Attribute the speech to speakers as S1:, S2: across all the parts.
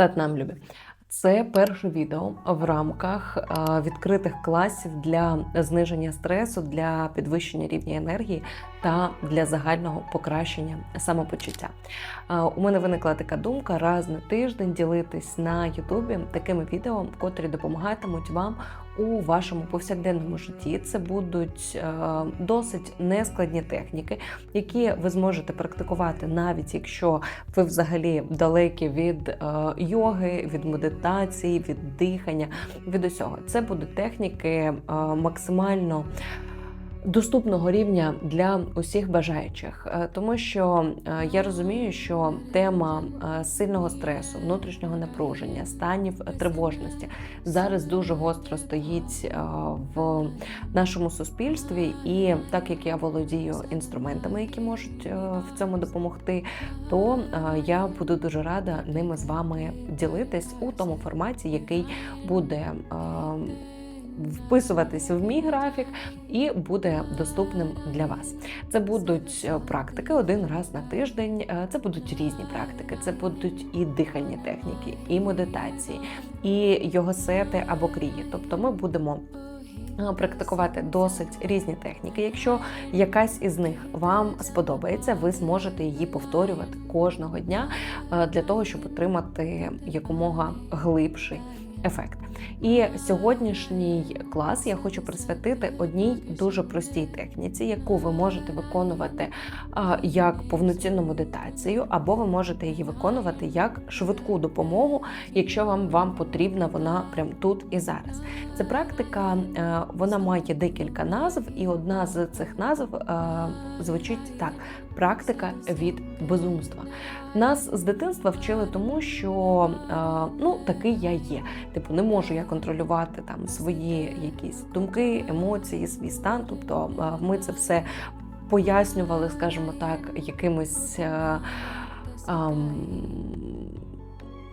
S1: Привіт нам, любі! Це перше відео в рамках е, відкритих класів для зниження стресу, для підвищення рівня енергії та для загального покращення самопочуття. Е, У мене виникла така думка раз на тиждень ділитись на Ютубі такими відео, котрі допомагатимуть вам у вашому повсякденному житті. Це будуть е, досить нескладні техніки, які ви зможете практикувати, навіть якщо ви взагалі далекі від е, йоги, від медитації, від дихання, від усього. Це будуть техніки е, максимально. Доступного рівня для усіх бажаючих, Е, тому що е, я розумію, що тема е, сильного стресу, внутрішнього напруження, станів тривожності зараз дуже гостро стоїть в нашому суспільстві, і так як я володію інструментами, які можуть в цьому допомогти, то я буду дуже рада ними з вами ділитись у тому форматі, який буде. Вписуватися в мій графік і буде доступним для вас. Це будуть е, практики один раз на тиждень. Е, Це будуть різні практики, це будуть і дихальні техніки, і медитації, і йогосети або крії. Тобто ми будемо е, практикувати досить різні техніки. Якщо якась із них вам сподобається, ви зможете її повторювати кожного дня для того, щоб отримати якомога глибший ефект. І сьогоднішній клас я хочу присвятити одній дуже простій техніці, яку ви можете виконувати як повноцінну медитацію, або ви можете її виконувати як швидку допомогу, якщо вам вам потрібна вона прямо тут і зараз. Це практика, е, вона має декілька назв, і одна з цих назв е, звучить так: практика від безумства. Нас з дитинства вчили тому, що е, ну такий я є. Типу, не можу я контролювати там свої якісь думки, емоції, свій стан. Тобто е, ми це все пояснювали, скажімо так, якимось. е, ам,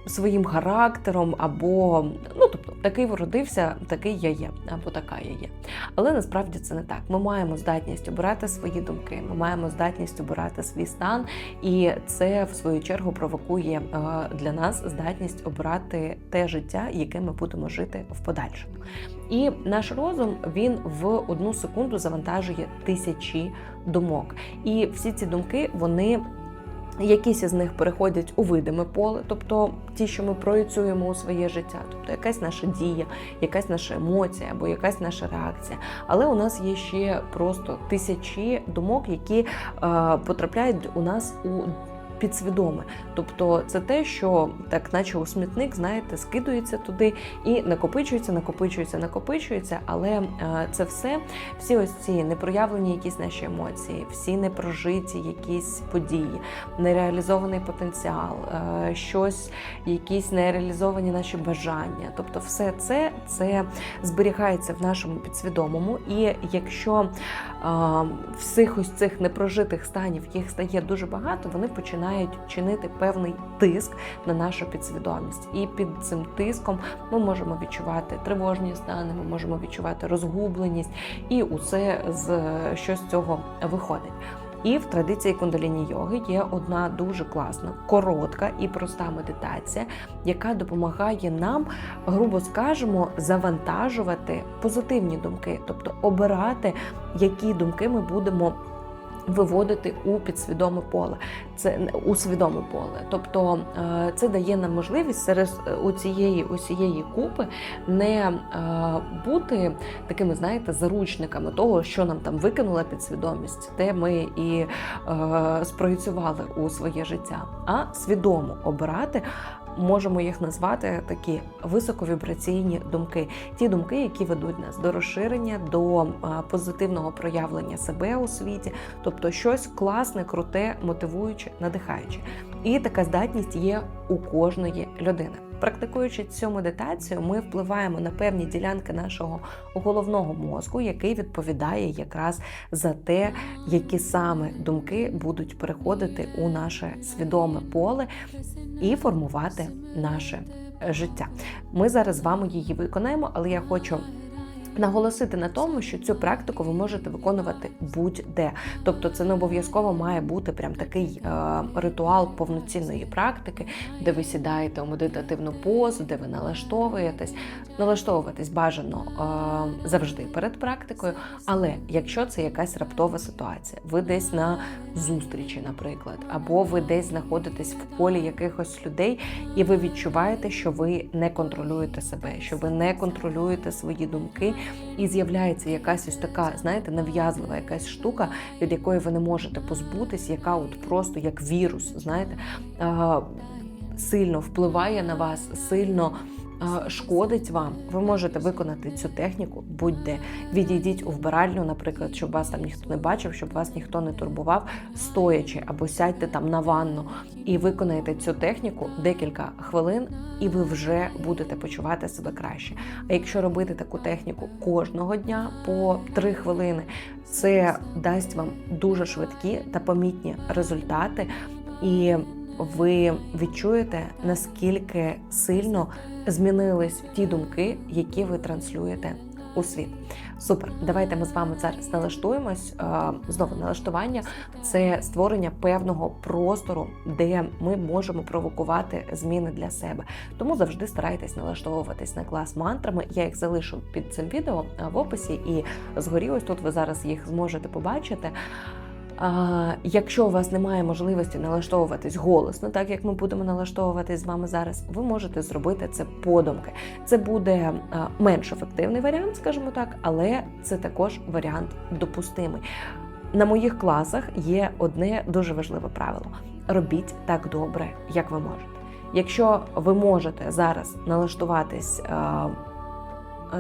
S1: Своїм характером, або ну такий вродився, такий я є, або така я є. Але насправді це не так. Ми маємо здатність обирати свої думки, ми маємо здатність обирати свій стан, і це в свою чергу провокує е, для нас здатність обирати те життя, яке ми будемо жити в подальшому. І наш розум він в одну секунду завантажує тисячі думок. І всі ці думки вони. Якісь із них переходять у видиме поле, тобто ті, що ми проєцюємо у своє життя, тобто якась наша дія, якась наша емоція або якась наша реакція. Але у нас є ще просто тисячі думок, які е, потрапляють у нас у підсвідоме. Тобто це те, що так, наче у смітник, знаєте, скидується туди і накопичується, накопичується, накопичується. Але е, це все, всі ось ці непроявлені якісь наші емоції, всі непрожиті якісь події, нереалізований потенціал, е, щось, якісь нереалізовані наші бажання. Тобто, все це, це зберігається в нашому підсвідомому. І якщо е, всіх ось цих непрожитих станів їх стає дуже багато, вони починають чинити певний тиск на нашу підсвідомість. І під цим тиском ми можемо відчувати тривожні стани, ми можемо відчувати розгубленість, і усе з що з цього виходить. І в традиції кундаліні йоги є одна дуже класна, коротка і проста медитація, яка допомагає нам, грубо скажемо, завантажувати позитивні думки, тобто обирати, які думки ми будемо. Виводити у підсвідоме поле, це у свідоме поле. Тобто е, це дає нам можливість серед е, цієї усієї купи не е, бути такими, знаєте, заручниками того, що нам там викинула підсвідомість, те ми і спроєцювали у своє життя, а свідомо обирати. Можемо їх назвати такі високовібраційні думки, ті думки, які ведуть нас до розширення, до позитивного проявлення себе у світі, тобто щось класне, круте, мотивуюче, надихаюче. І така здатність є у кожної людини. Практикуючи цю медитацію, ми впливаємо на певні ділянки нашого головного мозку, який відповідає якраз за те, які саме думки будуть переходити у наше свідоме поле і формувати наше життя. Ми зараз з вами її виконаємо, але я хочу Наголосити на тому, що цю практику ви можете виконувати будь-де. Тобто це не обов'язково має бути прям такий е, ритуал повноцінної практики, де ви сідаєте у медитативну позу, де ви налаштовуєтесь. Налаштовуватись бажано е, завжди перед практикою. Але якщо це якась раптова ситуація, ви десь на зустрічі, наприклад, або ви десь знаходитесь в колі якихось людей, і ви відчуваєте, що ви не контролюєте себе, що ви не контролюєте свої думки і з'являється якась ось така, знаєте, нав'язлива якась штука, від якої ви не можете позбутись, яка от просто як вірус, знаєте, сильно впливає на вас, сильно шкодить вам, ви можете виконати цю техніку будь-де. Відійдіть у вбиральню, наприклад, щоб вас там ніхто не бачив, щоб вас ніхто не турбував, стоячи або сядьте там на ванну і виконаєте цю техніку декілька хвилин, і ви вже будете почувати себе краще. А якщо робити таку техніку кожного дня по три хвилини, це дасть вам дуже швидкі та помітні результати. І ви відчуєте, наскільки сильно змінились ті думки, які ви транслюєте у світ. Супер, давайте ми з вами зараз налаштуємось. Знову налаштування це створення певного простору, де ми можемо провокувати зміни для себе. Тому завжди старайтесь налаштовуватись на клас мантрами. Я їх залишу під цим відео в описі, і згорі ось тут ви зараз їх зможете побачити. А, Якщо у вас немає можливості налаштовуватись голосно, так як ми будемо налаштовуватись з вами зараз, ви можете зробити це подумки. Це буде менш ефективний варіант, скажімо так, але це також варіант допустимий. На моїх класах є одне дуже важливе правило: робіть так добре, як ви можете. Якщо ви можете зараз налаштуватись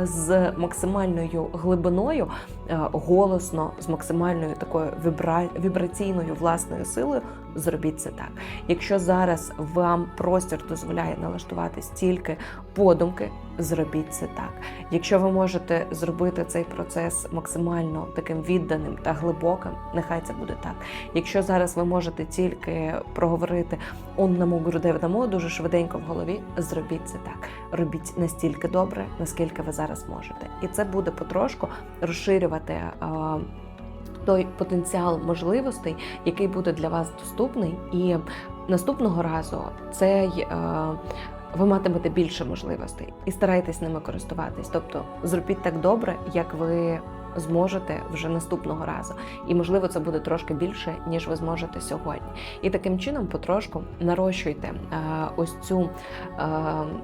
S1: з максимальною глибиною, е, голосно, з максимальною такою вібра... вібраційною власною силою, зробіть це так. Якщо зараз вам простір дозволяє налаштуватись тільки подумки, зробіть це так. Якщо ви можете зробити цей процес максимально таким відданим та глибоким, нехай це буде так. Якщо зараз ви можете тільки проговорити онному грудевному дуже швиденько в голові, зробіть це так. Робіть настільки добре, наскільки ви зараз можете, і це буде потрошку розширювати той потенціал можливостей, який буде для вас доступний, і наступного разу цей. Е, ви матимете більше можливостей і старайтесь ними користуватись. Тобто зробіть так добре, як ви зможете вже наступного разу. І можливо, це буде трошки більше, ніж ви зможете сьогодні. І таким чином потрошку нарощуйте е, ось цю е,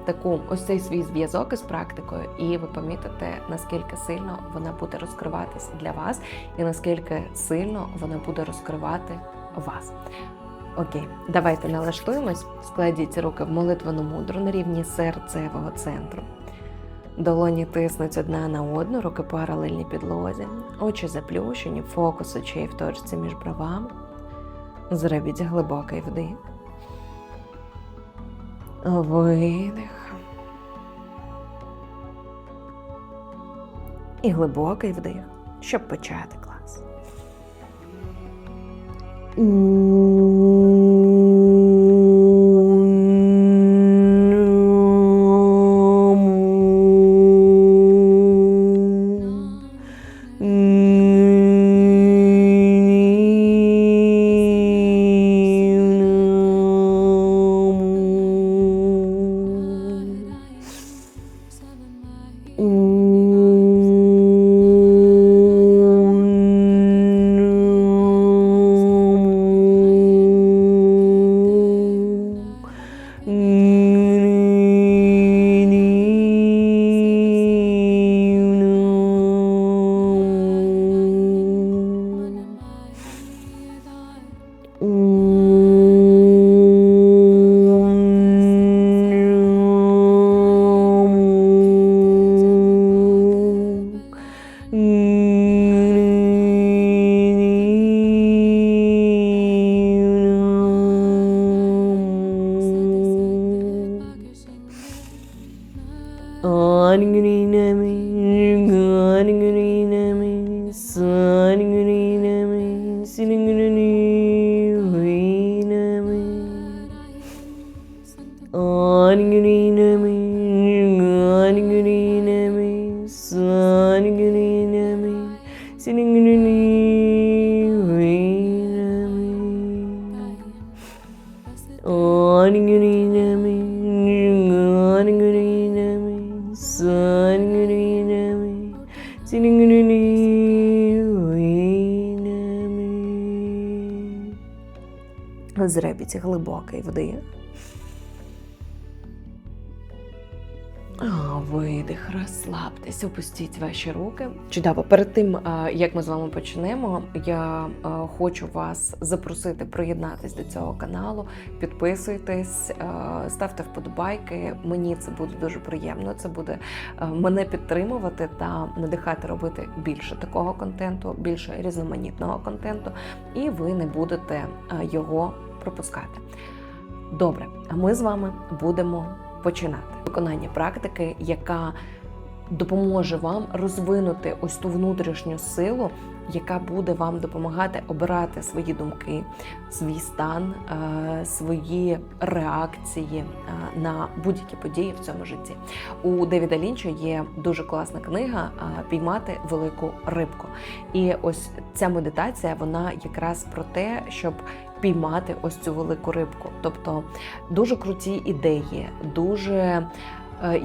S1: таку ось цей свій зв'язок із практикою, і ви помітите, наскільки сильно вона буде розкриватись для вас, і наскільки сильно вона буде розкривати вас. Окей, давайте налаштуємось, складіть руки в молитвену мудру на рівні серцевого центру. Долоні тиснуть одна на одну, руки паралельні підлозі, очі заплющені, фокус очей в точці між бровами. Зробіть глибокий вдих. Видих. І глибокий вдих, щоб почати клас.
S2: Ağır güneyine mi? Ağır güneyine mi?
S1: Sağ Зробіть глибокий вдих. Видих, розслабтесь, опустіть ваші руки. Чудово. Перед тим як ми з вами почнемо, я хочу вас запросити приєднатись до цього каналу. Підписуйтесь, ставте вподобайки. Мені це буде дуже приємно. Це буде мене підтримувати та надихати робити більше такого контенту, більше різноманітного контенту, і ви не будете його пропускати. Добре, а ми з вами будемо починати виконання практики, яка допоможе вам розвинути ось ту внутрішню силу, яка буде вам допомагати обирати свої думки, свій стан, е, свої реакції е, на будь-які події в цьому житті. У Девіда Лінча є дуже класна книга е, Піймати велику рибку. І ось ця медитація, вона якраз про те, щоб піймати ось цю велику рибку. Тобто дуже круті ідеї, дуже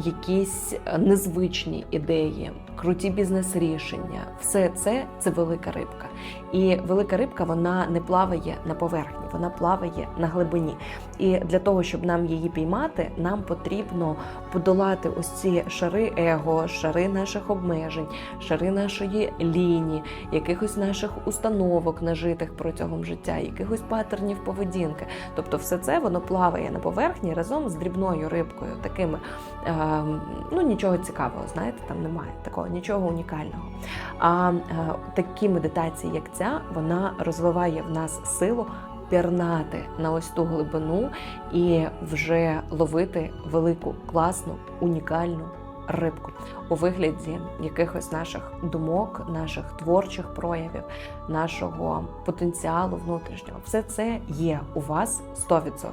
S1: якісь незвичні ідеї, круті бізнес-рішення. Все це це велика рибка. І велика рибка вона не плаває на поверхні, вона плаває на глибині. І для того, щоб нам її піймати, нам потрібно подолати ось ці шари его, шари наших обмежень, шари нашої лінії, якихось наших установок, нажитих протягом життя, якихось паттернів поведінки. Тобто, все це воно плаває на поверхні разом з дрібною рибкою, такими е, ну нічого цікавого, знаєте, там немає такого, нічого унікального. А е, такі медитації, як ця, вона розвиває в нас силу пірнати на ось ту глибину і вже ловити велику, класну, унікальну рибку у вигляді якихось наших думок, наших творчих проявів, нашого потенціалу внутрішнього. Все це є у вас 100%.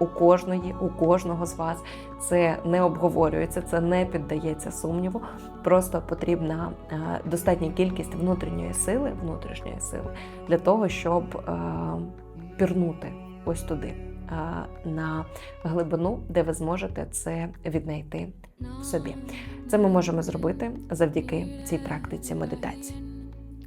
S1: У кожної, у кожного з вас це не обговорюється, це не піддається сумніву. Просто потрібна е, достатня кількість внутрішньої сили, внутрішньої сили для того, щоб е, пірнути ось туди, е, на глибину, де ви зможете це віднайти в собі. Це ми можемо зробити завдяки цій практиці медитації.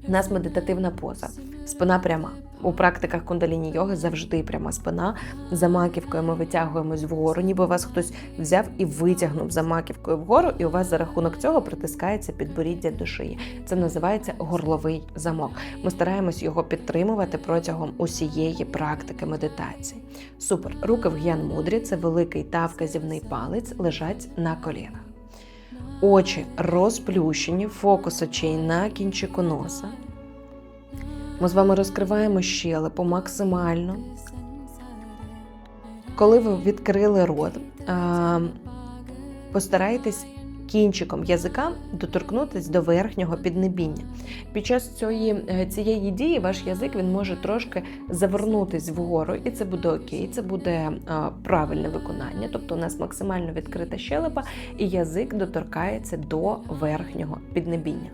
S1: У нас медитативна поза, спина пряма. У практиках кундаліні йоги завжди пряма спина. За маківкою ми витягуємось вгору, ніби вас хтось взяв і витягнув за маківкою вгору, і у вас за рахунок цього притискається підборіддя до шиї. Це називається горловий замок. Ми стараємось його підтримувати протягом усієї практики медитації. Супер. Руки в г'ян мудрі, це великий та вказівний палець лежать на колінах. Очі розплющені, фокус очей на кінчику носа. Ми з вами розкриваємо щелепу максимально. Коли ви відкрили рот, постарайтесь кінчиком язика доторкнутися до верхнього піднебіння. Під час цієї, е, цієї дії ваш язик він може трошки завернутись вгору, і це буде окей, це буде правильне виконання. Тобто у нас максимально відкрита щелепа, і язик доторкається до верхнього піднебіння.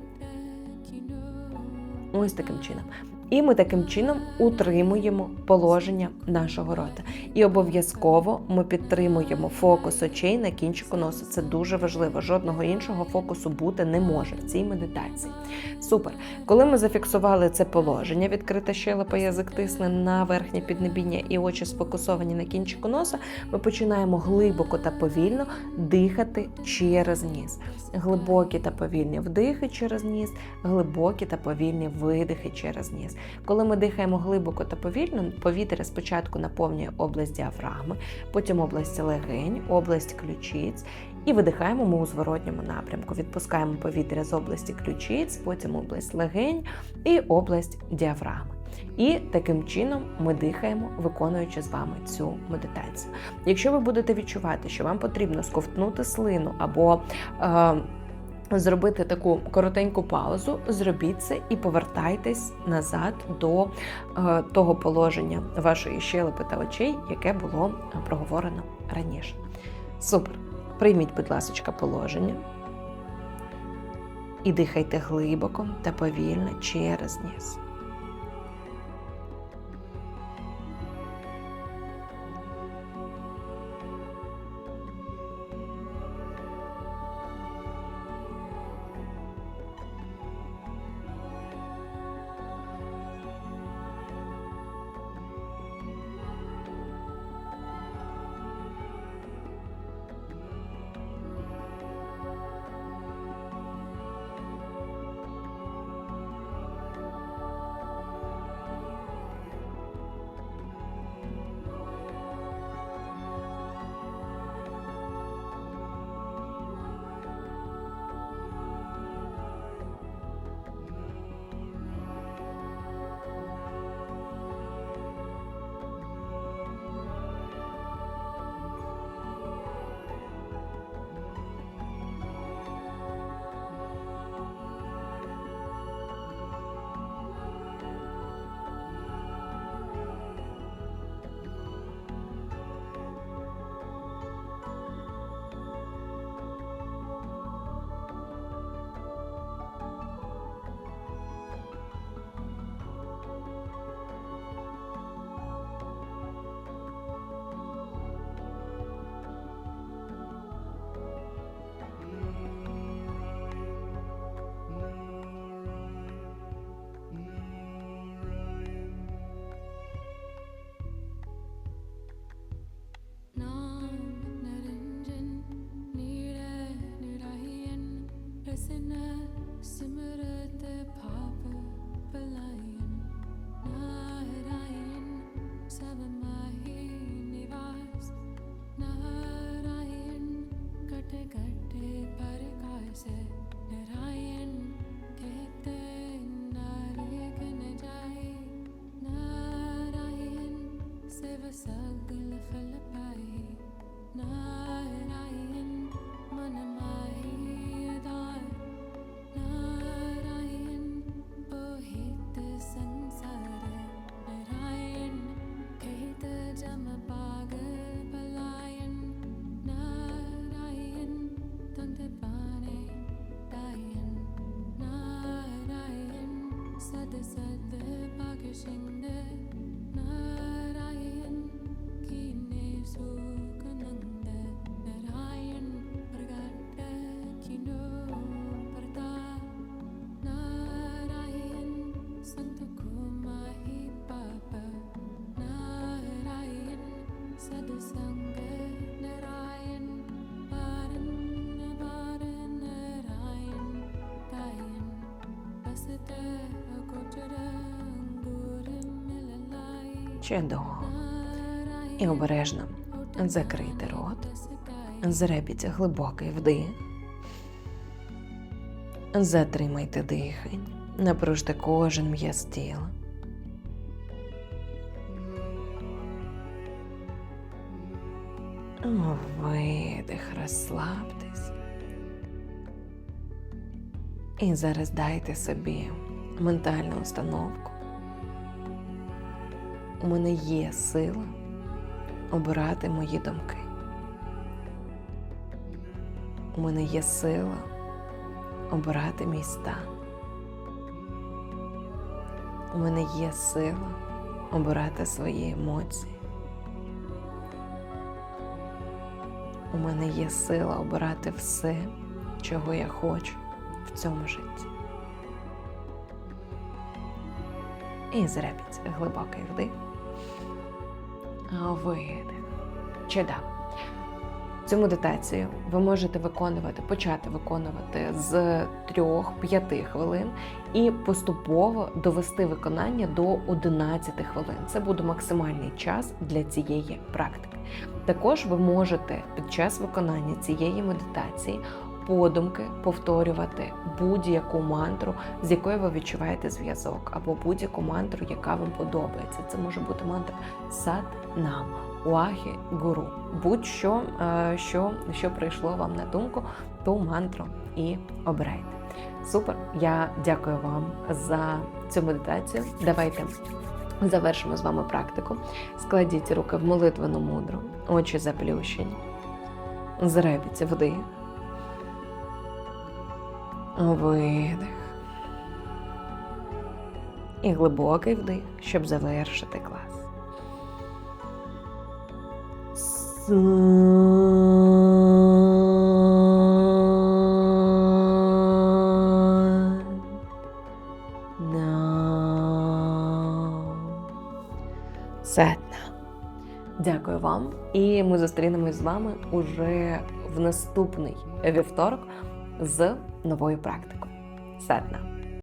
S1: Ось таким чином. І ми таким чином утримуємо положення нашого рота. І обов'язково ми підтримуємо фокус очей на кінчику носа. Це дуже важливо. Жодного іншого фокусу бути не може в цій медитації. Супер. Коли ми зафіксували це положення, відкрита щелепа, язик тисне на верхнє піднебіння і очі сфокусовані на кінчику носа, ми починаємо глибоко та повільно дихати через ніс. Глибокі та повільні вдихи через ніс, глибокі та повільні видихи через ніс. Коли ми дихаємо глибоко та повільно, повітря спочатку наповнює область діафрагми, потім область легень, область ключиць. І видихаємо ми у зворотньому напрямку. Відпускаємо повітря з області ключиць, потім область легень і область діафрагми. І таким чином ми дихаємо, виконуючи з вами цю медитацію. Якщо ви будете відчувати, що вам потрібно сковтнути слину або е, Зробити таку коротеньку паузу, зробіть це і повертайтесь назад до е, того положення вашої щелепи та очей, яке було проговорено раніше. Супер! Прийміть, будь ласка, положення і дихайте глибоко та повільно через ніс.
S2: besag bila falapai na
S1: Чудово. І обережно закрийте рот, зробіть глибокий вдих, затримайте дихання, напружте кожен м'яз тіла. Видих, розслабте. І зараз дайте собі ментальну установку. У мене є сила обирати мої думки. У мене є сила обирати мій стан. У мене є сила обирати свої емоції. У мене є сила обирати все, чого я хочу в цьому житті. І зробіть глибокий вдих. Видих. Чудово. Цю медитацію ви можете виконувати, почати виконувати з 3-5 хвилин і поступово довести виконання до 11 хвилин. Це буде максимальний час для цієї практики. Також ви можете під час виконання цієї медитації подумки повторювати будь-яку мантру, з якою ви відчуваєте зв'язок, або будь-яку мантру, яка вам подобається. Це може бути мантра Сат Нам, Уахі Гуру. Будь-що, е, що, що прийшло вам на думку, ту мантру і обирайте. Супер! Я дякую вам за цю медитацію. Давайте завершимо з вами практику. Складіть руки в молитвену мудру, очі заплющені. Зробіть вдих. Видих. І глибокий вдих, щоб завершити клас. Сатна. Дякую вам. І ми зустрінемось з вами уже в наступний вівторок з новою практикою. Сатна.